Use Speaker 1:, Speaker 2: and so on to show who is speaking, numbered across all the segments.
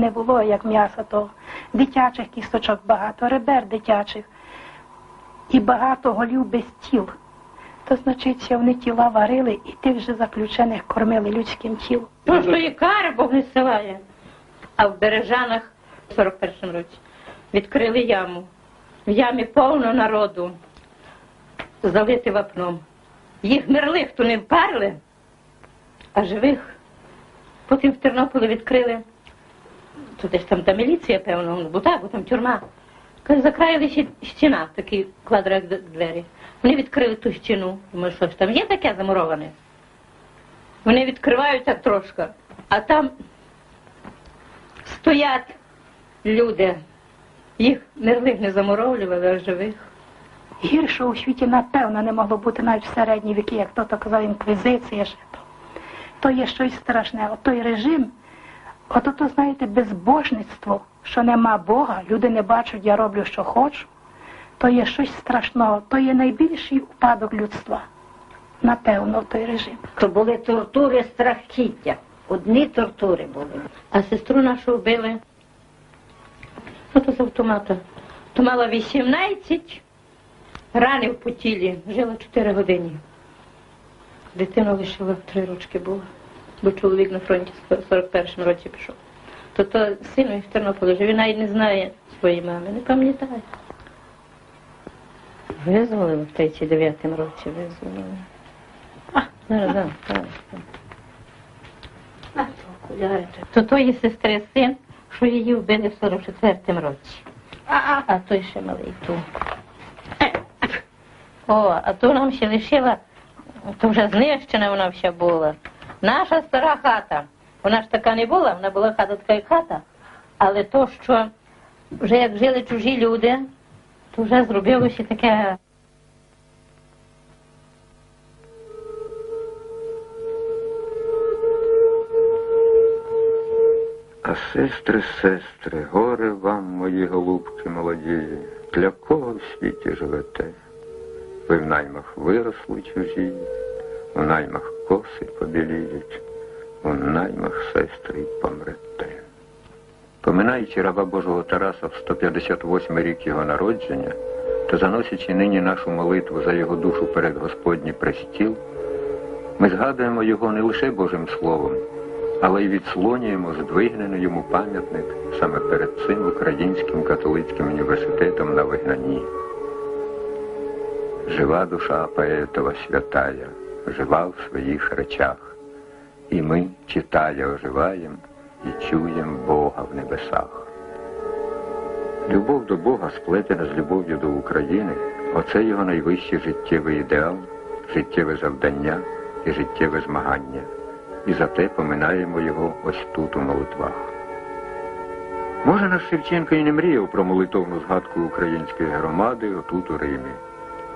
Speaker 1: не було, як м'яса того. Дитячих кісточок багато, ребер дитячих і багато голів без тіл. То значить, що вони тіла варили і тих же заключених кормили людським тілом.
Speaker 2: Просто і кари Бог не зсилає. А в Бережанах в 41-му році відкрили яму. В ямі повно народу, залити вапном. Їх мерлих то не впарили, а живих. Потім в Тернополі відкрили. То десь там та міліція, певно, ну, бо так, бо там тюрма. Каже, Закраїли ще стіна, такі квадрат двері. Вони відкрили ту стіну. Думаю, що ж там є таке замуроване? Вони відкривають так трошки, а там стоять люди. Їх мерлих не замуровлювали, а живих.
Speaker 1: Гіршого у світі, напевно, не могло бути навіть в середні віки, як то, то казав інквізиція. ще. То є щось страшне. От той режим, от то, знаєте, безбожництво, що нема Бога, люди не бачать, я роблю, що хочу, то є щось страшного, то є найбільший упадок людства. Напевно, той режим.
Speaker 3: То були тортури страхіття. Одні тортури були.
Speaker 2: А сестру нашу вбили. Ото з автомата. То мала 18 ранів по тілі, жила 4 години. Дитину лишила в 3 рочки була, бо чоловік на фронті в 41-му році пішов. То то син в Тернополі живе, він навіть не знає своєї мами, не пам'ятає. Визволили в 39-му році, визволили. А, зараз, зараз, зараз. А, то окуляри. То тої сестри син, що її вбили в 44-му році. А, а той ще малий ту. О, а то нам ще лишила, то вже знищена вона вся була. Наша стара хата. Вона ж така не була, вона була хата така як хата. Але то, що вже як жили чужі люди, то вже зробилося таке.
Speaker 4: А сестри, сестри, горе вам, мої голубки молоді, для кого в світі живете? Ви в наймах виросли чужі, у наймах коси побіліють, у наймах сестри помрете. Поминаючи раба Божого Тараса в 158 рік його народження, та заносячи нині нашу молитву за його душу перед Господній престіл, ми згадуємо його не лише Божим Словом, але й відслонюємо здвигнений йому пам'ятник саме перед цим Українським католицьким університетом на вигнанні. Жива душа поетова святая, жива в своїх речах, і ми, читая, оживаєм і чуєм Бога в небесах. Любов до Бога сплетена з любов'ю до України, оце його найвищий життєвий ідеал, життєве завдання і життєве змагання. І за те поминаємо його ось тут у молитвах. Може, наш Шевченко і не мріяв про молитовну згадку української громади отут у Римі,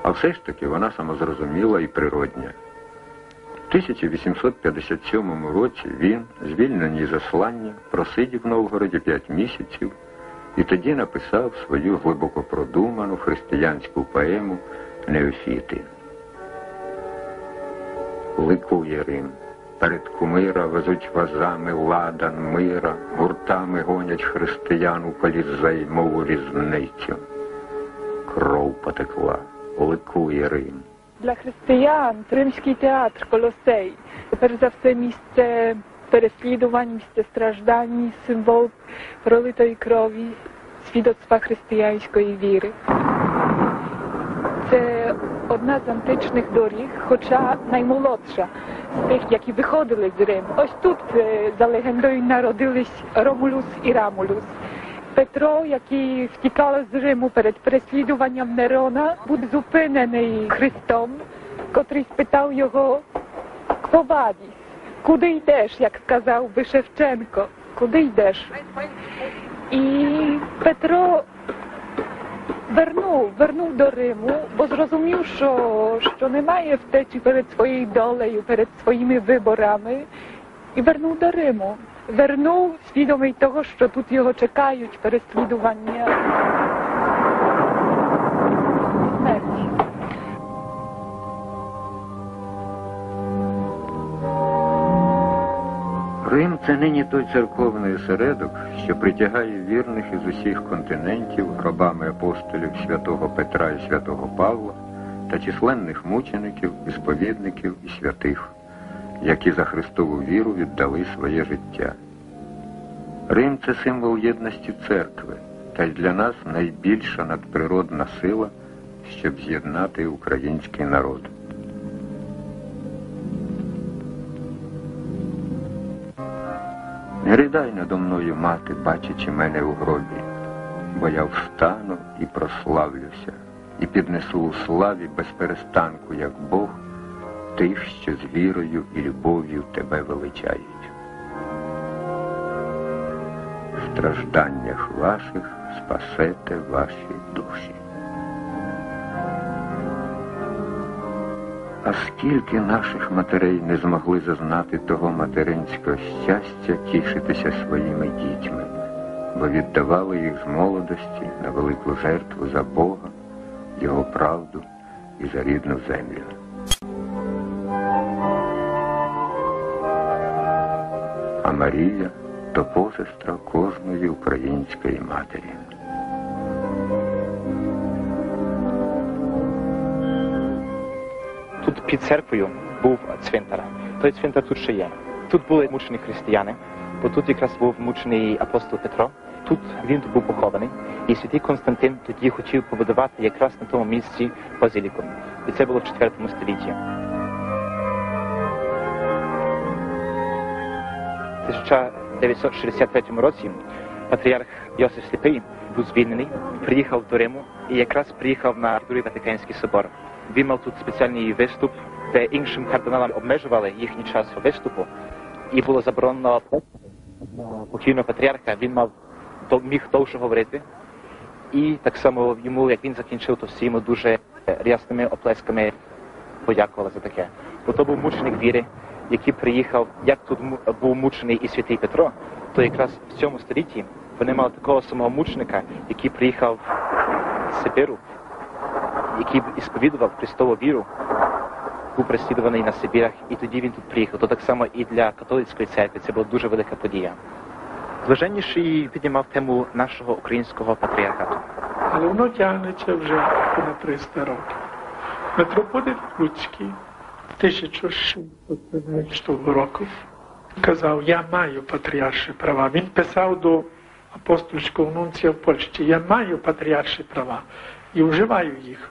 Speaker 4: а все ж таки вона самозрозуміла і природня. В 1857 році він, звільнений заслання, просидів в Новгороді п'ять місяців і тоді написав свою глибоко продуману християнську поему Неофіти. Ликує Рим. Перед кумира везуть вазами ладан мира, гуртами гонять християн у колізей, мов у різницю. Кров потекла, ликує Рим.
Speaker 5: Dla chrześcijan Римський театр Колосей перш за все місце переслідувань, місце страждань, символ пролитої крові, свідоцтва християнської віри. Це одна з античних доріг, хоча наймолодша з тих, які виходили з Риму. Ось тут е, за легендою народились Ромулус і Рамулус. Петро, який втікав з Риму перед переслідуванням Нерона, був зупинений Христом, котрий спитав його, «Хто вадіс? Куди йдеш, як сказав би Шевченко? Куди йдеш? І Петро вернув, вернув до Риму, бо зрозумів, що, що немає втечі перед своєю долею, перед своїми виборами, і вернув до Риму. Вернув, свідомий того, що тут його чекають переслідування. Смерть.
Speaker 4: Рим Це нині той церковний осередок, що притягає вірних із усіх континентів гробами апостолів святого Петра і святого Павла та численних мучеників, сповідників і святих, які за Христову віру віддали своє життя. Рим це символ єдності церкви, та й для нас найбільша надприродна сила, щоб з'єднати український народ. Не ридай надо мною, мати, бачачи мене у гробі, бо я встану і прославлюся, і піднесу у славі без перестанку, як Бог, тих, що з вірою і любов'ю тебе величають. В стражданнях ваших спасете ваші душі. А скільки наших матерей не змогли зазнати того материнського щастя тішитися своїми дітьми, бо віддавали їх з молодості на велику жертву за Бога, Його правду і за рідну землю. А Марія то посестра кожної української матері.
Speaker 6: Тут під церквою був цвинтар. Той цвинтар тут ще є. Тут були мучені християни, бо тут якраз був мучений апостол Петро. Тут він був похований, і святий Константин тоді хотів побудувати якраз на тому місці базиліку. І це було в 4 столітті. В 1963 році патріарх Йосиф Сліпий був звільнений, приїхав до Риму і якраз приїхав на Другий Ватиканський собор. Він мав тут спеціальний виступ, де іншим кардиналам обмежували їхній час виступу, і було заборонено покійного патріарха. Він мав міг довше говорити, і так само йому, як він закінчив, то всі йому дуже рясними оплесками подякували за таке. Бо то був мученик віри, який приїхав, як тут був мучений і святий Петро, то якраз в цьому столітті вони мали такого самого мученика, який приїхав з Сибиру, який сповідував Христову віру, був переслідуваний на Сибірах, і тоді він тут приїхав. То так само і для католицької церкви це була дуже велика подія. Блаженніший піднімав тему нашого українського патріархату.
Speaker 7: Але воно тягнеться вже понад 300 років. Митрополит Луцький 1613 року казав, я маю патріарші права. Він писав до апостольського нунція в Польщі, я маю патріарші права і вживаю їх.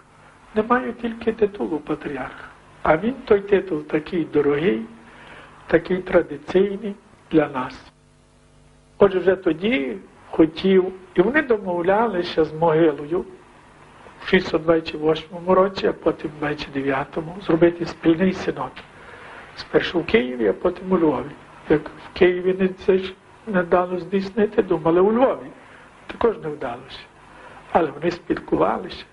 Speaker 7: Не маю тільки титулу патріарха. А він той титул такий дорогий, такий традиційний для нас. Отже, вже тоді хотів, і вони домовлялися з могилою в 628 році, а потім в 29-му зробити спільний синод. Спершу в Києві, а потім у Львові. Як в Києві не це ж не вдало здійснити, думали у Львові. Також не вдалося. Але вони спілкувалися.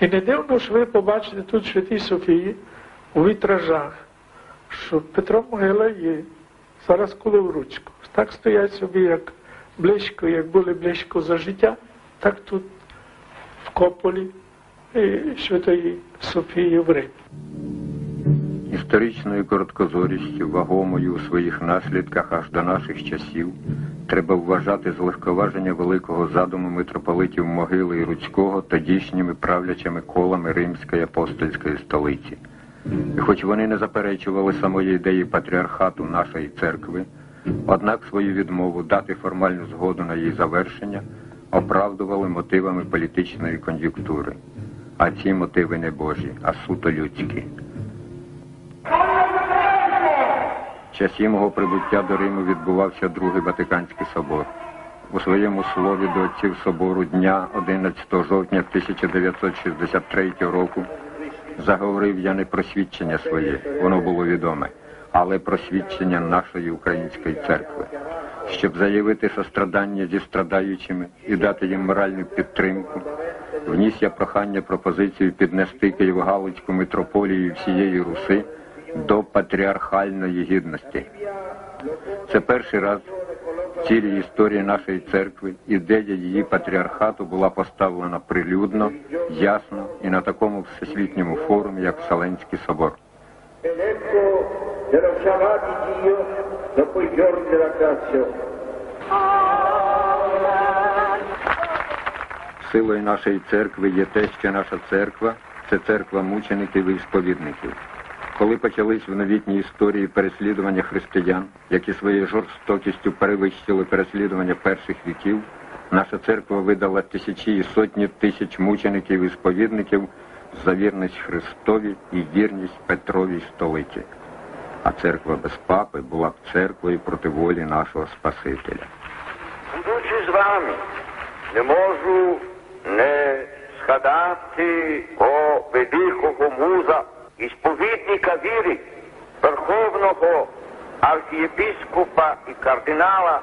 Speaker 7: І не дивно, що ви побачите тут в Святій Софії у вітражах, що Петро Могила є зараз коли в ручку. Так стоять собі, як близько, як були близько за життя, так тут в Кополі Святої Софії в Римі.
Speaker 4: Історичною короткозорістю, вагомою у своїх наслідках аж до наших часів, треба вважати злегковаження великого задуму митрополитів Могили і Руцького тодішніми правлячими колами Римської апостольської столиці. І хоч вони не заперечували самої ідеї патріархату нашої церкви, однак свою відмову дати формальну згоду на її завершення оправдували мотивами політичної кон'юнктури. А ці мотиви не божі, а суто людські. В часі мого прибуття до Риму відбувався Другий Ватиканський собор. У своєму слові до отців собору дня 11 жовтня 1963 року заговорив я не про свідчення своє, воно було відоме, але про свідчення нашої української церкви, щоб заявити сострадання зі страдаючими і дати їм моральну підтримку. Вніс я прохання пропозицію піднести Києво-Галицьку митрополію всієї Руси до патріархальної гідності. Це перший раз в цілій історії нашої церкви ідея її патріархату була поставлена прилюдно, ясно і на такому всесвітньому форумі, як Вселенський собор.
Speaker 8: Dio giorni della creazione.
Speaker 4: Силою нашої церкви є те, що наша церква це церква мучеників і сповідників. Коли почались в новітній історії переслідування християн, які своєю жорстокістю перевищили переслідування перших віків, наша церква видала тисячі і сотні тисяч мучеників і сповідників за вірність Христові і вірність Петровій столиці. А церква без папи була б церквою проти волі нашого Спасителя.
Speaker 8: Будучи з вами, не можу не згадати о великого муза і сповідника віри, верховного архієпископа і кардинала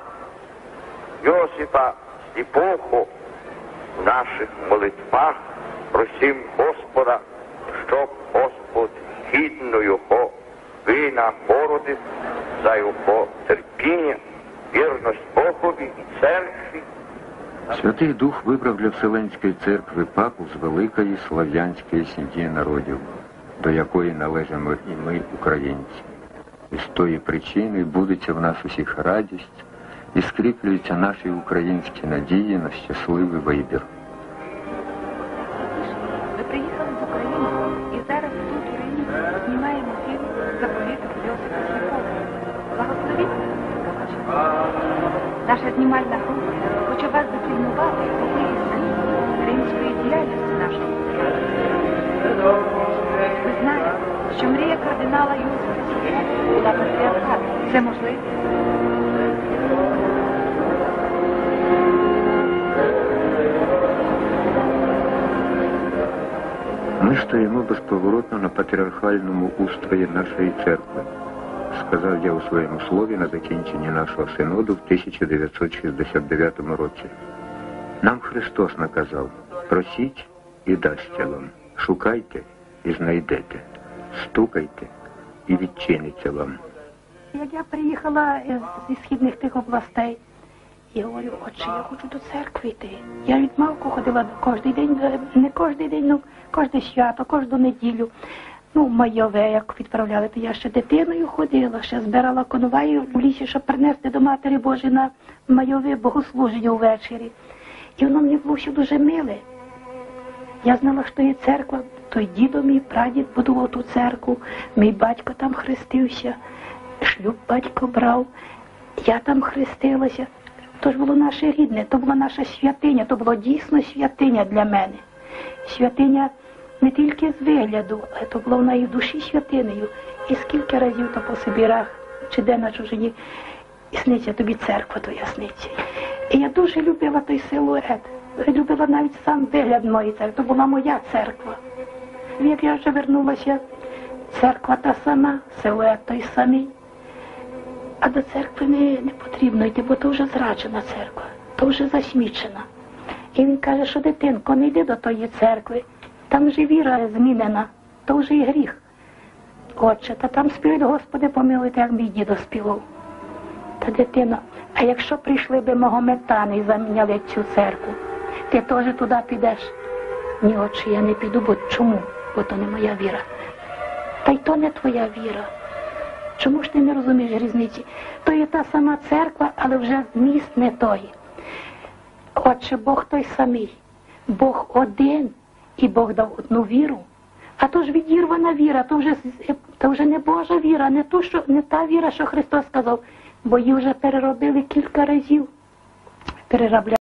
Speaker 8: Йосипа Стіпоху в наших молитвах просим Господа, щоб Господь гідно його винагородив за його терпіння, вірність Богові і церкві,
Speaker 4: Святий Дух вибрав для Вселенської церкви папу з великої слав'янської сім'ї народів, до якої належимо і ми, українці. І з тої причини будеться в нас усіх радість і скріплюються наші українські надії на щасливий вибір.
Speaker 5: Ми приїхали з України і зараз тут у Римі знімаємо фільм «Заповіт Йосипа Сліпого». Благословіть Наша знімальна слід діяльності нашої. Це можливо?
Speaker 4: Ми стоїмо безповоротно на патріархальному устрої нашої церкви, сказав я у своєму слові на закінченні нашого синоду в 1969 році. Нам Христос наказав просіть і дасться вам, шукайте і знайдете, стукайте і відчиниться вам.
Speaker 1: Як я приїхала е, зі східних тих областей, я говорю, отче, я хочу до церкви йти. Я від малку ходила кожен день, е, не кожен день, ну кожне свято, кожну неділю. Ну, майове, як відправляли, то я ще дитиною ходила, ще збирала конваю в лісі, щоб принести до Матері Божої на майове богослуження ввечері. І воно мені було все дуже миле. Я знала, що є церква, той дідо мій прадід будував ту церкву, мій батько там хрестився, шлюб батько брав, я там хрестилася. То ж було наше рідне, то була наша святиня, то було дійсно святиня для мене. Святиня не тільки з вигляду, але то було вона і в душі святинею. І скільки разів то по Сибірах чи де на чужині сниться тобі церква твоя сниться. І я дуже любила той силует. Любила навіть сам вигляд моєї церкви. То була моя церква. Як я вже вернулася, церква та сама, силует той самий. А до церкви не, не потрібно йти, бо то вже зраджена церква, то вже засмічена. І він каже, що дитинко, не йди до тої церкви, там вже віра змінена, то вже і гріх. Отче, та там співають, Господи, помилуйте, як мій дідо співав. Та дитино, а якщо прийшли би магометани і заміняли цю церкву, ти теж туди підеш? Ні, отче, я не піду, бо чому? Бо то не моя віра. Та й то не твоя віра. Чому ж ти не розумієш різниці? То є та сама церква, але вже зміст не той. Отже, Бог той самий, Бог один, і Бог дав одну віру. А то ж відірвана віра, то вже, то вже не Божа віра, не, ту, що, не та віра, що Христос сказав, бо її вже переробили кілька разів. Переробляли.